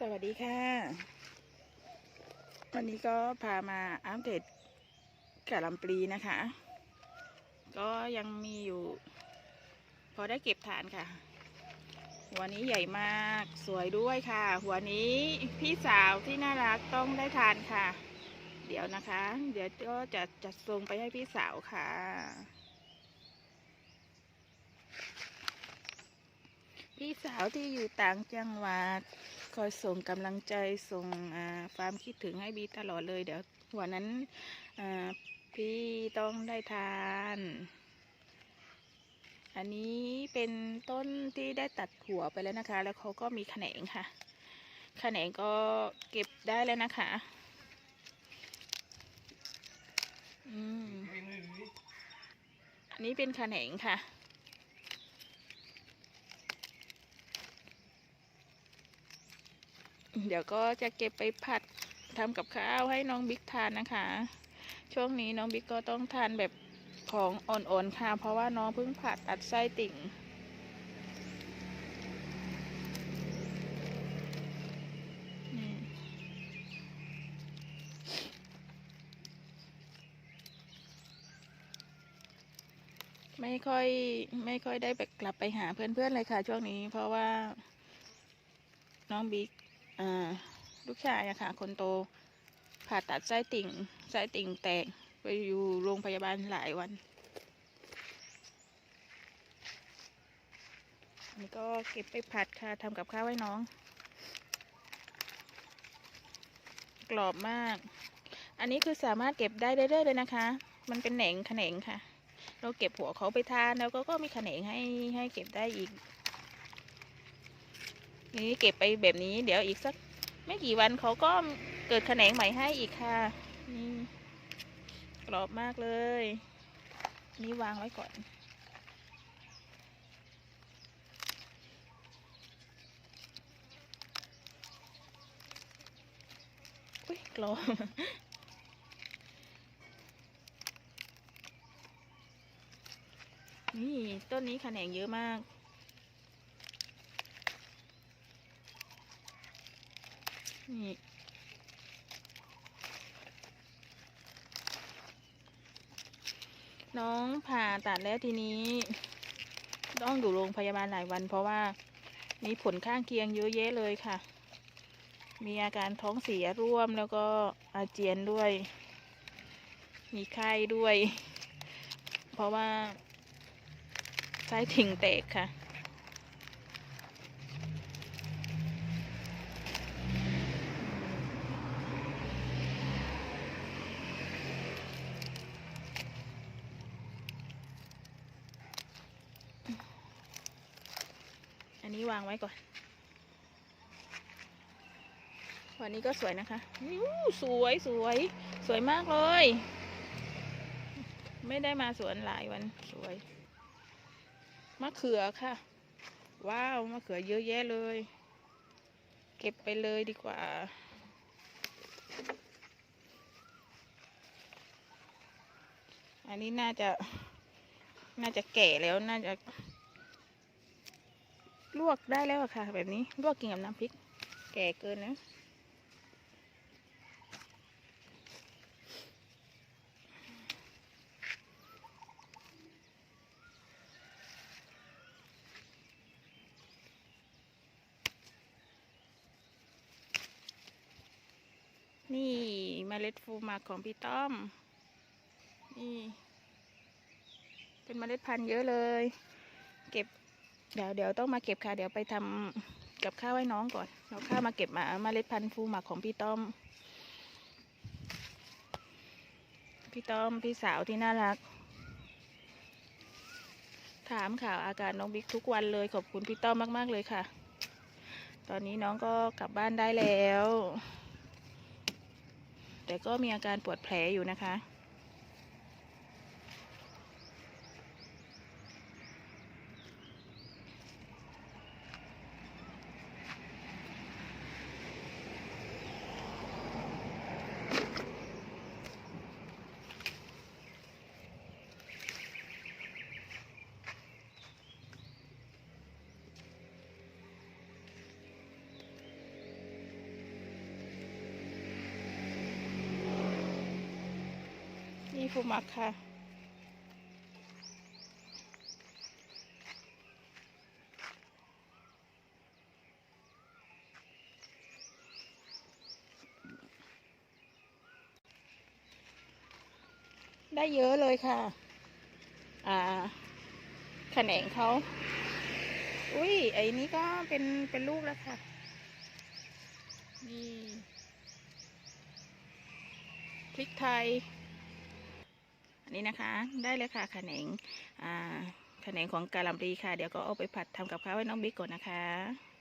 สวัสดีค่ะ วันนี้ก็พามาอัปเดตกะลำปลีนะคะ ก็ยังมีอยู่ พอได้เก็บฐานค่ะ หัวนี้ใหญ่มากสวยด้วยค่ะ หัวนี้พี่สาวที่น่ารักต้องได้ทานค่ะ เดี๋ยวนะคะ เดี๋ยวก็จะจัดส่งไปให้พี่สาวค่ะพี่สาวที่อยู่ต่างจังหวัด คอยส่งกำลังใจส่งความคิดถึงให้บีตลอดเลย เดี๋ยววันนั้นพี่ต้องได้ทาน อันนี้เป็นต้นที่ได้ตัดหัวไปแล้วนะคะ แล้วเขาก็มีแขนงค่ะแขนงก็เก็บได้แล้วนะคะอืมอันนี้เป็นแขนงค่ะ เดี๋ยวก็จะเก็บไปผัดทำกับข้าวให้น้องบิ๊กทานนะคะ ช่วงนี้น้องบิ๊กก็ต้องทานแบบของอ่อนๆค่ะ เพราะว่าน้องเพิ่งผ่าตัดไส้ติ่ง ไม่ค่อยไม่ค่อยได้กลับไปหาเพื่อนๆเลยค่ะ ช่วงนี้เพราะว่าน้องบิ๊ก ลูกชายอะค่ะ คนโตผ่าตัดไส้ติ่งไส้ติ่งแตกไปอยู่โรงพยาบาลหลายวันนนี้ก็เก็บไปผัดค่ะทำกับข้าวให้น้อง กรอบมาก อันนี้คือสามารถเก็บได้เรื่อยๆเลยนะคะ มันเป็นแหนงแขนงค่ะ เราเก็บหัวเขาไปทานแล้วก็ก็มีแขนงให้ให้เก็บได้อีก นี่เก็บไปแบบนี้ เดี๋ยวอีกสักไม่กี่วันเขาก็เกิดแขนงใหม่ให้อีกค่ะนี่กรอบมากเลย นี่วางไว้ก่อน อุ้ยกรอบนี่ต้นนี้แขนงเยอะมาก นี่น้องผ่าตัดแล้วทีนี้ ต้องอยู่โรงพยาบาลหลายวัน เพราะว่ามีผลข้างเคียงเยอะแยะเลยค่ะ มีอาการท้องเสียร่วมแล้วก็อาเจียนด้วย มีไข้ด้วย เพราะว่าไส้ติ่งแตกค่ะ นี้วางไว้ก่อน วันนี้ก็สวยนะคะสวยสวย สวยมากเลย ไม่ได้มาสวนหลายวันสวย มะเขือค่ะ ว้าว มะเขือเยอะแยะเลย เก็บไปเลยดีกว่าอันนี้น่าจะ น่าจะแก่แล้ว น่าจะ ลวกได้แล้วค่ะ แบบนี้ลวกกินกับน้ำพริก แก่เกินแล้วนี่เมล็ดฟูมักของพี่ต้อม นี่ เป็นเมล็ดพันธุ์เยอะเลย เก็บ เดี๋ยวเดี๋ยวต้องมาเก็บค่ะ เดี๋ยวไปทำกับข้าวให้น้องก่อนเราข้าวมาเก็บมาเมล็ดพันธุ์ฟูหมักของพี่ต้อม พี่ต้อมพี่สาวที่น่ารัก ถามข่าวอาการน้องบิ๊กทุกวันเลยขอบคุณพี่ต้อมมาก ๆ เลยค่ะ ตอนนี้น้องก็กลับบ้านได้แล้ว แต่ก็มีอาการปวดแผลอยู่นะคะ นี่ฟูมักค่ะ ได้เยอะเลยค่ะ อ่าแขนงเขาอุ้ย ไอ้นี้ก็เป็น เป็นลูกแล้วค่ะ นี่ พริกไทย อันนี้นะคะ ได้เลยค่ะแขนงอ่าแขนงของกาลัมปรีค่ะ เดี๋ยวก็เอาไปผัดทำกับข้าวให้น้องบิ๊กก่อนนะคะ